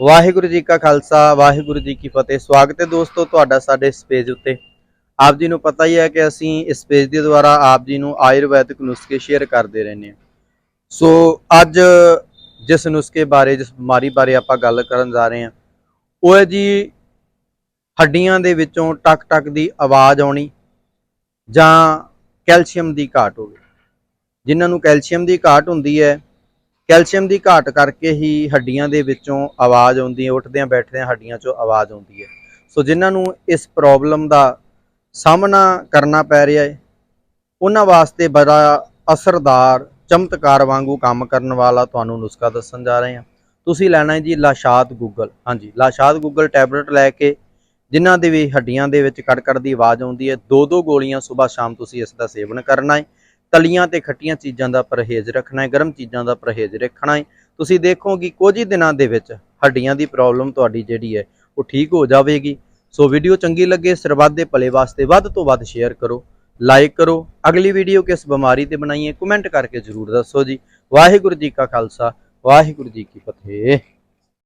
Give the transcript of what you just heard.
ਵਾਹਿਗੁਰੂ ਜੀ ਕਾ ਖਾਲਸਾ, ਵਾਹਿਗੁਰੂ ਜੀ ਕੀ ਫਤਿਹ। ਸਵਾਗਤ ਹੈ ਦੋਸਤੋ ਤੁਹਾਡਾ ਸਾਡੇ ਇਸ ਪੇਜ ਉੱਤੇ। ਆਪ ਜੀ ਨੂੰ ਪਤਾ ਹੀ ਹੈ ਕਿ ਅਸੀਂ ਇਸ ਪੇਜ ਦੇ ਦੁਆਰਾ ਆਪ ਜੀ ਨੂੰ ਆਯੁਰਵੈਦਿਕ ਨੁਸਖੇ ਸ਼ੇਅਰ ਕਰਦੇ ਰਹਿੰਦੇ ਹਾਂ। ਸੋ ਅੱਜ ਜਿਸ ਨੁਸਖੇ ਬਾਰੇ, ਜਿਸ ਬਿਮਾਰੀ ਬਾਰੇ ਆਪਾਂ ਗੱਲ ਕਰਨ ਜਾ ਰਹੇ ਹਾਂ, ਉਹ ਹੈ ਜੀ ਹੱਡੀਆਂ ਦੇ ਵਿੱਚੋਂ ਟਕ ਟਕ ਦੀ ਆਵਾਜ਼ ਆਉਣੀ ਜਾਂ ਕੈਲਸ਼ੀਅਮ ਦੀ ਘਾਟ ਹੋਵੇ। ਜਿਨ੍ਹਾਂ ਨੂੰ ਕੈਲਸ਼ੀਅਮ ਦੀ ਘਾਟ ਹੁੰਦੀ ਹੈ ਕੈਲਸ਼ੀਅਮ ਦੀ ਘਾਟ ਕਰਕੇ ਹੀ ਹੱਡੀਆਂ ਦੇ ਵਿੱਚੋਂ ਆਵਾਜ਼ ਆਉਂਦੀ ਹੈ, ਉੱਠਦਿਆਂ ਬੈਠਦਿਆਂ ਹੱਡੀਆਂ 'ਚੋਂ ਆਵਾਜ਼ ਆਉਂਦੀ ਹੈ। ਸੋ ਜਿਨ੍ਹਾਂ ਨੂੰ ਇਸ ਪ੍ਰੋਬਲਮ ਦਾ ਸਾਹਮਣਾ ਕਰਨਾ ਪੈ ਰਿਹਾ ਹੈ, ਉਹਨਾਂ ਵਾਸਤੇ ਬੜਾ ਅਸਰਦਾਰ, ਚਮਤਕਾਰ ਵਾਂਗੂ ਕੰਮ ਕਰਨ ਵਾਲਾ ਤੁਹਾਨੂੰ ਨੁਸਖਾ ਦੱਸਣ ਜਾ ਰਹੇ ਹਾਂ। ਤੁਸੀਂ ਲੈਣਾ ਹੈ ਜੀ ਲਾਸ਼ਾਤ ਗੂਗਲ ਹਾਂਜੀ, ਲਾਸ਼ਾਤ ਗੂਗਲ ਟੈਬਲੇਟ ਲੈ ਕੇ ਜਿਨ੍ਹਾਂ ਦੇ ਵੀ ਹੱਡੀਆਂ ਦੇ ਵਿੱਚ ਕੜਕੜ ਦੀ ਆਵਾਜ਼ ਆਉਂਦੀ ਹੈ ਦੋ ਦੋ ਗੋਲੀਆਂ ਸਵੇਰ ਸ਼ਾਮ ਤੁਸੀਂ ਇਸ ਦਾ ਸੇਵਨ ਕਰਨਾ ਹੈ। ਤਲੀਆਂ ਤੇ ਖੱਟੀਆਂ ਚੀਜ਼ਾਂ ਦਾ ਪਰਹੇਜ਼ ਰੱਖਣਾ ਹੈ, ਗਰਮ ਚੀਜ਼ਾਂ ਦਾ ਪਰਹੇਜ਼ ਰੱਖਣਾ ਹੈ। ਤੁਸੀਂ ਦੇਖੋ ਕਿ ਕੁਝ ਹੀ ਦਿਨਾਂ ਦੇ ਵਿੱਚ ਹੱਡੀਆਂ ਦੀ ਪ੍ਰੋਬਲਮ ਤੁਹਾਡੀ ਜਿਹੜੀ ਹੈ, ਉਹ ਠੀਕ ਹੋ ਜਾਵੇਗੀ। ਸੋ ਵੀਡੀਓ ਚੰਗੀ ਲੱਗੇ ਸਰਬੱਤ ਦੇ ਭਲੇ ਵਾਸਤੇ ਵੱਧ ਤੋਂ ਵੱਧ ਸ਼ੇਅਰ ਕਰੋ ਲਾਈਕ ਕਰੋ। ਅਗਲੀ ਵੀਡੀਓ ਕਿਸ ਬਿਮਾਰੀ ਤੇ ਬਣਾਈਏ ਕਮੈਂਟ ਕਰਕੇ ਜਰੂਰ ਦੱਸੋ ਜੀ। ਵਾਹਿਗੁਰੂ ਜੀ ਕਾ ਖਾਲਸਾ, ਵਾਹਿਗੁਰੂ ਜੀ ਕੀ ਫਤਿਹ।